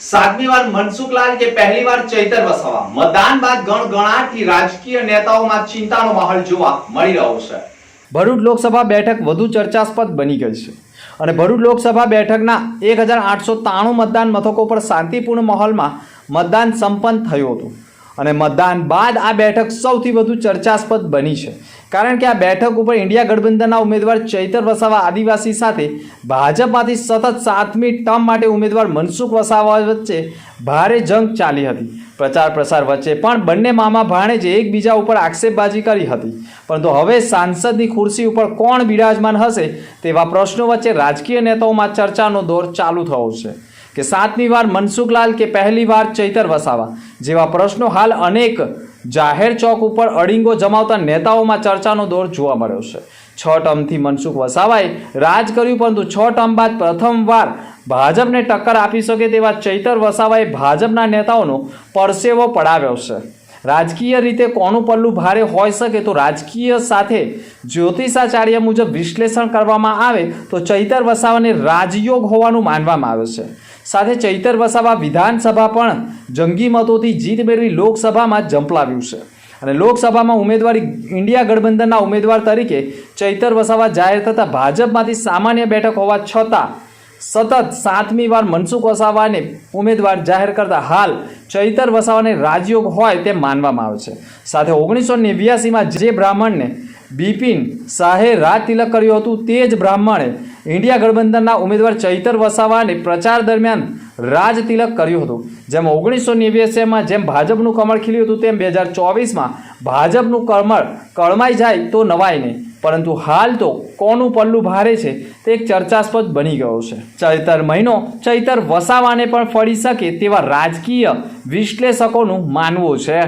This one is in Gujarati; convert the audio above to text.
સાતમી વાર મનસુખલાલ કે પહેલી વાર ચૈતર વસાવા. મતદાન બાદ ગણગણાટથી રાજકીય નેતાઓમાં ચિંતાનો માહોલ જોવા મળી રહ્યો છે. ભરૂચ લોકસભા બેઠક વધુ ચર્ચાસ્પદ બની ગઈ છે. અને ભરૂચ લોકસભા બેઠકના એક હજાર આઠસો ત્રાણું મતદાન મથકો પર શાંતિપૂર્ણ માહોલમાં મતદાન સંપન્ન થયું હતું. અને મતદાન બાદ આ બેઠક સૌથી વધુ ચર્ચાસ્પદ બની છે. કારણ કે આ બેઠક ઉપર ઇન્ડિયા ગઠબંધનના ઉમેદવાર ચૈતર વસાવા આદિવાસી સાથે ભાજપમાંથી સતત સાતમી ટર્મ માટે ઉમેદવાર મનસુખ વસાવા વચ્ચે ભારે જંગ ચાલી હતી. પ્રચાર પ્રસાર વચ્ચે પણ બંને મામા ભાણેજે એકબીજા ઉપર આક્ષેપબાજી કરી હતી. પરંતુ હવે સાંસદની ખુરશી ઉપર કોણ બિરાજમાન હશે તેવા પ્રશ્નો વચ્ચે રાજકીય નેતાઓમાં ચર્ચાનો દોર ચાલુ થયો છે. કે સાતમી વાર મનસુખલાલ કે પહેલી વાર ચૈતર વસાવા જેવા પ્રશ્નો હાલ અનેક જાહેર ચોક ઉપર અડીંગો જમાવતા નેતાઓમાં ચર્ચાનો દોર જોવા મળ્યો છે. છ ટર્મથી મનસુખ વસાવાએ રાજ કર્યું, પરંતુ છ ટર્મ બાદ પ્રથમવાર ભાજપને ટક્કર આપી શકે તેવા ચૈતર વસાવાએ ભાજપના નેતાઓનો પરસેવો પડાવ્યો છે. રાજકીય રીતે કોનું પલ્લું ભારે હોઈ શકે તો રાજકીય સાથે જ્યોતિષાચાર્ય મુજબ વિશ્લેષણ કરવામાં આવે તો ચૈતર વસાવાને રાજયોગ હોવાનું માનવામાં આવે છે. સાથે ચૈતર વસાવા વિધાનસભા પણ જંગી મતોથી જીત મેળવી લોકસભામાં ઝંપલાવ્યું છે. અને લોકસભામાં ઉમેદવારી ઇન્ડિયા ગઠબંધનના ઉમેદવાર તરીકે ચૈતર વસાવા જાહેર થતાં ભાજપમાંથી સામાન્ય બેઠક હોવા છતાં સતત સાતમી વાર મનસુખ વસાવાને ઉમેદવાર જાહેર કરતા હાલ ચૈતર વસાવાને રાજયોગ હોય તેમ માનવામાં આવે છે. સાથે ઓગણીસો નેવ્યાસીમાં જે બ્રાહ્મણને બિપિન શાહે રાજ તિલક કર્યું હતું તે જ બ્રાહ્મણે ઇન્ડિયા ગઠબંધનના ઉમેદવાર ચૈતર વસાવાને પ્રચાર દરમિયાન રાજ તિલક કર્યું હતું. જેમ ઓગણીસો નેવ્યાસીમાં જેમ ભાજપનું કમળ ખીલ્યું હતું, તેમ બે હજાર ચોવીસમાં ભાજપનું કમળ કળમાઈ જાય તો નવાય નહીં. પરંતુ હાલ તો કોનું પલ્લું ભારે છે તે એક ચર્ચાસ્પદ બની ગયો છે. ચૈતર મહિનો ચૈતર વસાવાને પણ ફળી શકે તેવા રાજકીય વિશ્લેષકોનું માનવું છે.